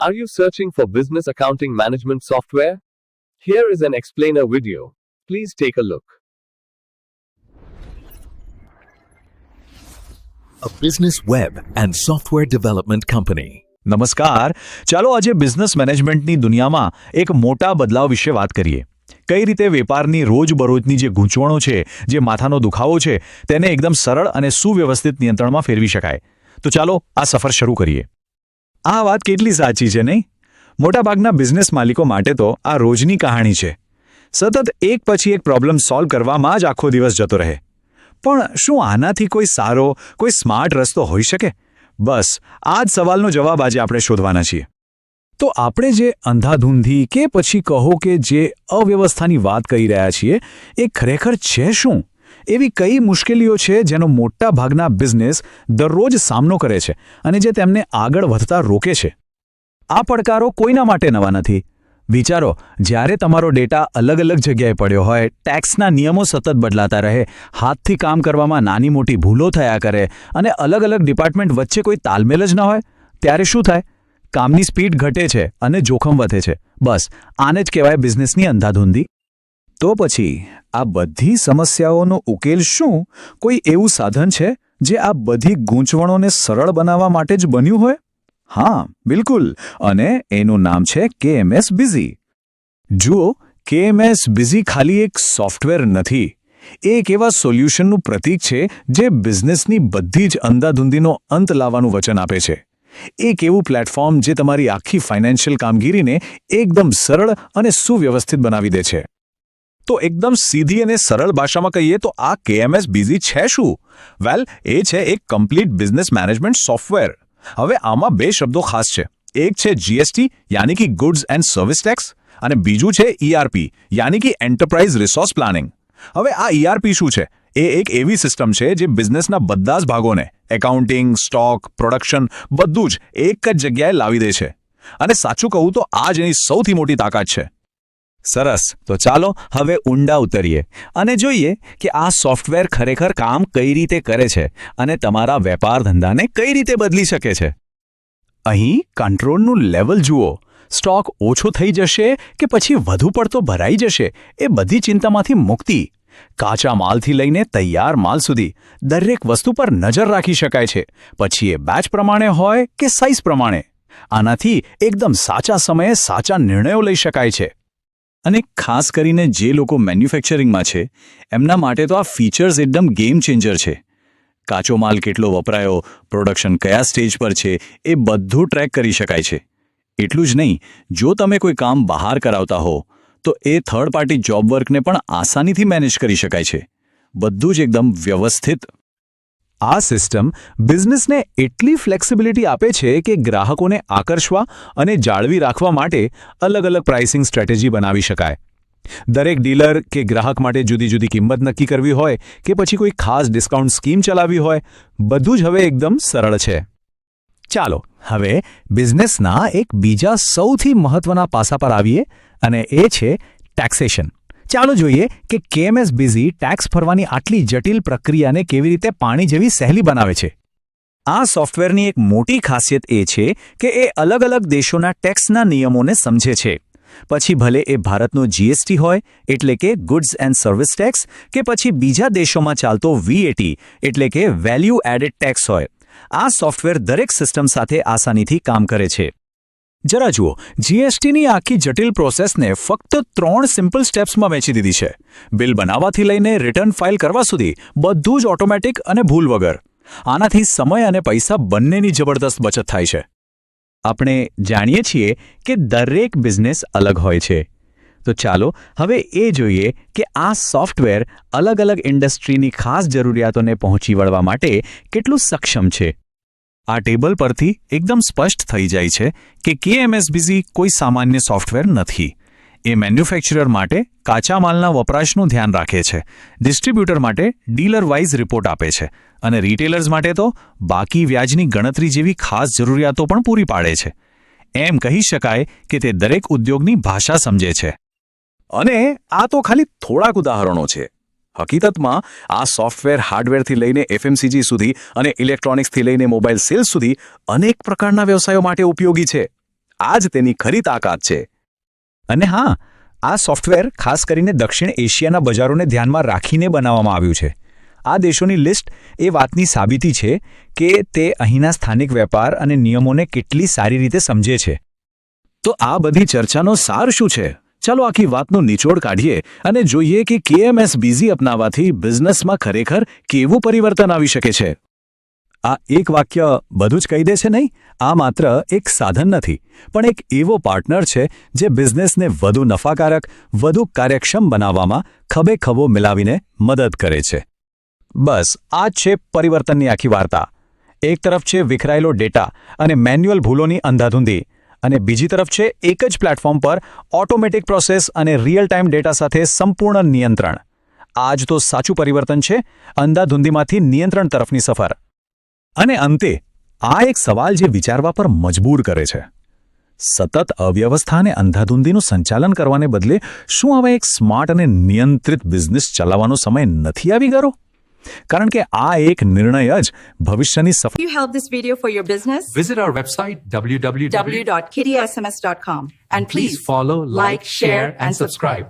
Are you searching for business accounting management software? Here is an explainer video. Please take a look. a business web and software development company. નમસ્કાર ચાલો આજે business મેનેજમેન્ટની દુનિયામાં એક મોટા બદલાવ વિશે વાત કરીએ કઈ રીતે વેપારની રોજબરોજની જે ગૂંચવણો છે જે માથાનો દુખાવો છે તેને એકદમ સરળ અને સુવ્યવસ્થિત નિયંત્રણમાં ફેરવી શકાય તો ચાલો આ સફર શરૂ કરીએ આ વાત કેટલી સાચી છે નહીં? મોટાભાગના બિઝનેસ માલિકો માટે તો આ રોજની કહાણી છે. સતત એક પછી એક પ્રોબ્લેમ સોલ્વ કરવામાં જ આખો દિવસ જતો રહે. પણ શું આનાથી કોઈ સારો, કોઈ સ્માર્ટ રસ્તો હોઈ શકે? બસ, આ જ સવાલનો જવાબ આજે આપણે શોધવાના છીએ. તો આપણે જે અંધાધૂંધી કે પછી કહો કે જે અવ્યવસ્થાની વાત કરી રહ્યા છીએ, એ ખરેખર છે શું? એવી કઈ મુશ્કેલીઓ છે જેનો મોટા ભાગના બિઝનેસ દરરોજ સામનો કરે છે અને જે તેમને આગળ વધતા રોકે છે? આ પડકારો કોઈના માટે નવા નથી. વિચારો, જ્યારે તમારો ડેટા અલગ અલગ જગ્યાએ પડ્યો હોય ટેક્સના નિયમો સતત બદલાતા રહે, હાથથી કામ કરવામાં નાની મોટી ભૂલો થયા કરે અને અલગ અલગ ડિપાર્ટમેન્ટ વચ્ચે કોઈ તાલમેલ જ ન હોય, ત્યારે શું થાય? કામની સ્પીડ ઘટે છે અને જોખમ વધે છે. બસ, આને જ કહેવાય બિઝનેસની અંધાધૂંધી. તો પછી આ બધી સમસ્યાઓનો ઉકેલ શું? કોઈ એવું સાધન છે જે આ બધી ગૂંચવણોને સરળ બનાવવા માટે જ બન્યું હોય? હા, બિલકુલ. અને એનું નામ છે કેએમએસ બિઝી. જુઓ, કેએમએસ બિઝી ખાલી એક સોફ્ટવેર નથી. એક એવા સોલ્યુશનનું પ્રતીક છે જે બિઝનેસની બધી જ અંધાધૂંધીનો અંત લાવવાનું વચન આપે છે. એક એવું પ્લેટફોર્મ જે તમારી આખી ફાઇનાન્શિયલ કામગીરીને એકદમ સરળ અને સુવ્યવસ્થિત બનાવી દે છે. તો એકદમ સીધી અને સરળ ભાષામાં કહીએ તો આ કેએમએસ બિઝી છે શું? વેલ, એ છે એક કમ્પ્લીટ બિઝનેસ મેનેજમેન્ટ સોફ્ટવેર. હવે આમાં બે શબ્દો ખાસ છે. એક છે જીએસટી, યાની કે ગુડ્સ એન્ડ સર્વિસ ટેક્સ, અને બીજું છે ઈઆરપી, યાની કે એન્ટરપ્રાઇઝ રિસોર્સ પ્લાનિંગ. હવે આ ઈઆરપી શું છે? એ એક એવી સિસ્ટમ છે જે બિઝનેસના બધા જ ભાગોને, એકાઉન્ટિંગ, સ્ટોક, પ્રોડક્શન, બધું જ એક જ જગ્યાએ લાવી દે છે. અને સાચું કહું તો આ જ એની સૌથી મોટી તાકાત છે. સરસ. તો ચાલો હવે ઊંડા ઉતરીએ. અને જોઈએ કે આ સોફ્ટવેર ખરેખર કામ કઈ રીતે કરે છે અને તમારા વેપાર ધંધાને કઈ રીતે બદલી શકે છે. અહીં કંટ્રોલનું લેવલ જુઓ. સ્ટોક ઓછો થઈ જશે કે પછી વધુ પડતો ભરાઈ જશે એ બધી ચિંતામાંથી મુક્તિ. કાચા માલથી લઈને તૈયાર માલ સુધી દરેક વસ્તુ પર નજર રાખી શકાય છે. પછી એ બેચ પ્રમાણે હોય કે સાઇઝ પ્રમાણે. આનાથી એકદમ સાચા સમયે સાચા નિર્ણયો લઈ શકાય છે. અને ખાસ કરીને જે લોકો મેન્યુફેક્ચરિંગમાં છે, એમના માટે તો આ ફીચર્સ એકદમ ગેમ ચેન્જર છે. કાચો માલ કેટલો વપરાયો પ્રોડક્શન કયા સ્ટેજ પર છે, એ બધું ટ્રેક કરી શકાય છે. એટલું જ નહીં, જો તમે કોઈ કામ બહાર કરાવતા હો, તો એ થર્ડ પાર્ટી જોબ વર્કને પણ આસાનીથી મેનેજ કરી શકાય છે. બધું જ એકદમ વ્યવસ્થિત આ સિસ્ટમ બિઝનેસને એટલી ફ્લેક્સિબિલિટી આપે છે કે ગ્રાહકોને આકર્ષવા અને જાળવી રાખવા માટે અલગ અલગ પ્રાઇસિંગ સ્ટ્રેટેજી બનાવી શકાય. દરેક ડીલર કે ગ્રાહક માટે જુદી જુદી કિંમત નક્કી કરવી હોય કે પછી કોઈ ખાસ ડિસ્કાઉન્ટ સ્કીમ ચલાવવી હોય, બધું જ હવે એકદમ સરળ છે. ચાલો, હવે બિઝનેસના એક બીજા સૌથી મહત્વના પાસા પર આવીએ અને એ છે ટેક્સેશન. ચાલો જોઈએ કે કેએમએસ બિઝી ટેક્સ ભરવાની આટલી જટિલ પ્રક્રિયાને કેવી રીતે પાણી જેવી સહેલી બનાવે છે. આ સોફ્ટવેરની એક મોટી ખાસિયત એ છે કે એ અલગ અલગ દેશોના ટેક્સના નિયમોને સમજે છે. પછી ભલે એ ભારતનો જીએસટી હોય, એટલે કે ગુડ્સ એન્ડ સર્વિસ ટેક્સ, કે પછી બીજા દેશોમાં ચાલતો વીએટી, એટલે કે વેલ્યુ એડેડ ટેક્સ હોય. આ સોફ્ટવેર દરેક સિસ્ટમ સાથે આસાનીથી કામ કરે છે. જરા જુઓ જીએસટીની આખી જટિલ પ્રોસેસને ફક્ત ત્રણ સિમ્પલ સ્ટેપ્સમાં વેચી દીધી છે. બિલ બનાવવાથી લઈને રિટર્ન ફાઇલ કરવા સુધી બધું જ ઓટોમેટિક અને ભૂલ વગર. આનાથી સમય અને પૈસા બંનેની જબરદસ્ત બચત થાય છે. આપણે જાણીએ છીએ કે દરેક બિઝનેસ અલગ હોય છે. તો ચાલો, હવે એ જોઈએ કે આ સોફ્ટવેર અલગ અલગ ઇન્ડસ્ટ્રીની ખાસ જરૂરિયાતોને પહોંચી વળવા માટે કેટલું સક્ષમ છે. આ ટેબલ પરથી એકદમ સ્પષ્ટ થઈ જાય છે કે કેએમએસબીઝી કોઈ સામાન્ય સોફ્ટવેર નથી. એ મેન્યુફેક્ચરર માટે કાચા માલના વપરાશનું ધ્યાન રાખે છે. ડિસ્ટ્રીબ્યુટર માટે ડીલર વાઇઝ રિપોર્ટ આપે છે. અને રિટેલર્સ માટે તો બાકી વ્યાજની ગણતરી જેવી ખાસ જરૂરિયાતો પણ પૂરી પાડે છે. એમ કહી શકાય કે તે દરેક ઉદ્યોગની ભાષા સમજે છે. અને આ તો ખાલી થોડાક ઉદાહરણો છે. હકીકતમાં આ સોફ્ટવેર હાર્ડવેરથી લઈને એફએમસીજી સુધી અને ઇલેક્ટ્રોનિક્સથી લઈને મોબાઈલ સેલ્સ સુધી અનેક પ્રકારના વ્યવસાયો માટે ઉપયોગી છે. આ જ તેની ખરી તાકાત છે. અને હા, આ સોફ્ટવેર ખાસ કરીને દક્ષિણ એશિયાના બજારોને ધ્યાનમાં રાખીને બનાવવામાં આવ્યું છે. આ દેશોની લિસ્ટ એ વાતની સાબિતી છે કે તે અહીંના સ્થાનિક વેપાર અને નિયમોને કેટલી સારી રીતે સમજે છે. તો આ બધી ચર્ચાનો સાર શું છે? ચાલો આખી વાતનો નિચોડ કાઢીએ અને જોઈએ કે કેએમએસ બીઝી અપનાવવાથી બિઝનેસમાં ખરેખર કેવું પરિવર્તન આવી શકે છે. આ એક વાક્ય બધું જ કહી દે છે નહીં? આ માત્ર એક સાધન નથી, પણ એક એવો પાર્ટનર છે જે બિઝનેસને વધુ નફાકારક, વધુ કાર્યક્ષમ બનાવવામાં ખભો મિલાવીને મદદ કરે છે. બસ, આ જ છે પરિવર્તનની આખી વાર્તા. એક તરફ છે વિખરાયેલો ડેટા અને મેન્યુઅલ ભૂલોની અંધાધૂંધી અને બીજી તરફ છે, એક જ પ્લેટફોર્મ પર ઓટોમેટિક પ્રોસેસ અને રિયલ ટાઈમ ડેટા સાથે સંપૂર્ણ નિયંત્રણ. આ જ તો સાચું પરિવર્તન છે, અંધાધૂંધીમાંથી નિયંત્રણ તરફની સફર. અને અંતે, આ એક સવાલ જે વિચારવા પર મજબૂર કરે છે. સતત અવ્યવસ્થા અને અંધાધૂંધીનું સંચાલન કરવાને બદલે શું હવે એક સ્માર્ટ અને નિયંત્રિત બિઝનેસ ચલાવવાનો સમય નથી આવી ગયો? કારણ કે આ એક નિર્ણય જ ભવિષ્યની સફળ you help this video for your business? Visit our website www. www.kittysms.com. And Please follow, like, share, and subscribe.